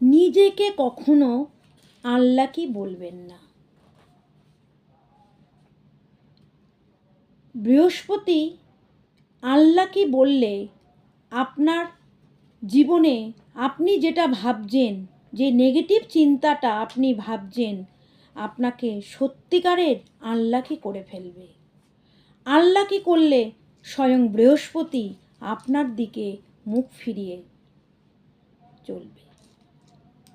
নিজেকে কখনো আনলাকি বলবেন না। বৃহস্পতি আনলাকি বললে আপনার জীবনে আপনি যেটা ভাবছেন, যে নেগেটিভ চিন্তাটা আপনি ভাবছেন, আপনাকে সত্যিকারের আনলাকি করে ফেলবে। আনলাকি করলে স্বয়ং বৃহস্পতি আপনার দিকে মুখ ফিরিয়ে চলবে।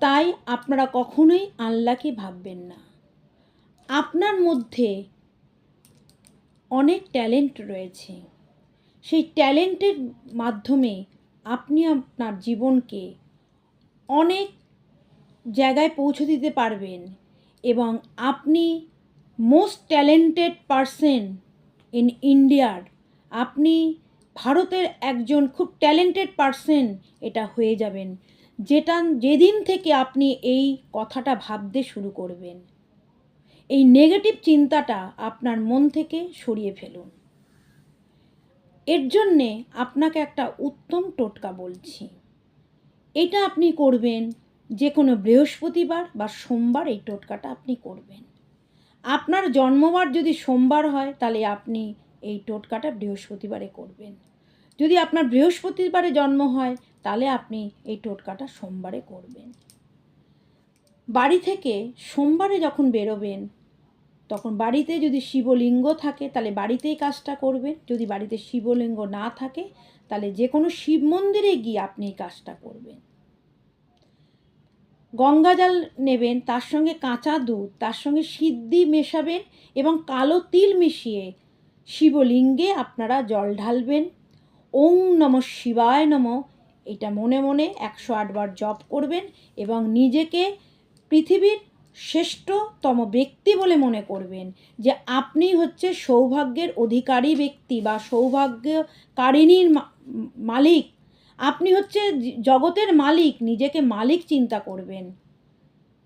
তাই আপনারা কখনোই আনলাকি ভাববেন না। আপনার মধ্যে অনেক ট্যালেন্ট রয়েছে। সেই ট্যালেন্টের মাধ্যমে আপনি আপনার জীবনকে অনেক জায়গায় পৌঁছে দিতে পারবেন এবং আপনি মোস্ট ট্যালেন্টেড পারসন ইন ইন্ডিয়ার। আপনি ভারতের একজন খুব ট্যালেন্টেড পারসন, এটা হয়ে যাবেন। যেটা যেদিন থেকে আপনি এই কথাটা ভাবতে শুরু করবেন, এই নেগেটিভ চিন্তাটা আপনার মন থেকে সরিয়ে ফেলুন। এর জন্যে আপনাকে একটা উত্তম টোটকা বলছি। এটা আপনি করবেন যে কোনো বৃহস্পতিবার বা সোমবার এই টোটকাটা আপনি করবেন। আপনার জন্মবার যদি সোমবার হয়, তাহলে আপনি এই টোটকাটা বৃহস্পতিবারে করবেন। যদি আপনার বৃহস্পতিবারে জন্ম হয় তাহলে আপনি এই টোটকাটা সোমবারে করবেন। বাড়ি থেকে সোমবারে যখন বেরোবেন, তখন বাড়িতে যদি শিবলিঙ্গ থাকে, তাহলে বাড়িতেই কাজটা করবেন। যদি বাড়িতে শিবলিঙ্গ না থাকে, তাহলে যে কোনো শিব মন্দিরে গিয়ে আপনি এই কাজটা করবেন। গঙ্গা জল নেবেন, তার সঙ্গে কাঁচা দুধ, তার সঙ্গে সিদ্ধি মেশাবেন এবং কালো তিল মিশিয়ে শিবলিঙ্গে আপনারা জল ঢালবেন। ওং নম শিবায় নম এটা মনে মনে একশো আটবার জপ করবেন এবং নিজেকে পৃথিবীর শ্রেষ্ঠতম ব্যক্তি বলে মনে করবেন যে আপনি হচ্ছে সৌভাগ্যের অধিকারী ব্যক্তি বা সৌভাগ্যকারিণীর মালিক। আপনি হচ্ছে জগতের মালিক, নিজেকে মালিক চিন্তা করবেন,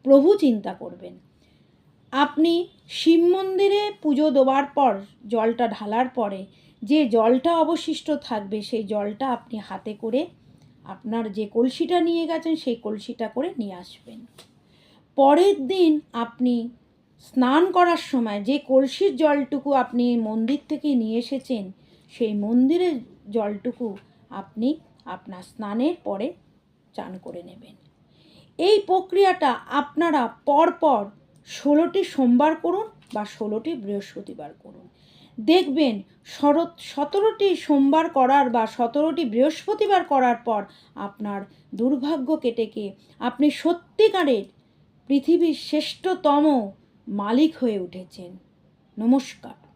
প্রভু চিন্তা করবেন। আপনি শিব মন্দিরে পুজো দেওয়ার পর, জলটা ঢালার পরে যে জলটা অবশিষ্ট থাকবে সেই জলটা আপনি হাতে করে আপনার যে কলসিটা নিয়ে গেছেন, সেই কলসিটা করে নিয়ে আসবেন। পরের দিন আপনি স্নান করার সময় যে কলসির জলটুকু আপনি মন্দির থেকে নিয়ে এসেছেন, সেই মন্দিরের জলটুকু আপনি আপনার স্নানের পরে চান করে নেবেন। এই প্রক্রিয়াটা আপনারা পরপর ষোলোটি সোমবার করুন বা ষোলোটি বৃহস্পতিবার করুন। দেখবেন, শরৎ, সতেরোটি সোমবার করার বা সতেরোটি বৃহস্পতিবার করার পর আপনার দুর্ভাগ্য কেটে গিয়ে আপনি সত্যিকারের পৃথিবীর শ্রেষ্ঠতম মালিক হয়ে উঠেছেন। নমস্কার।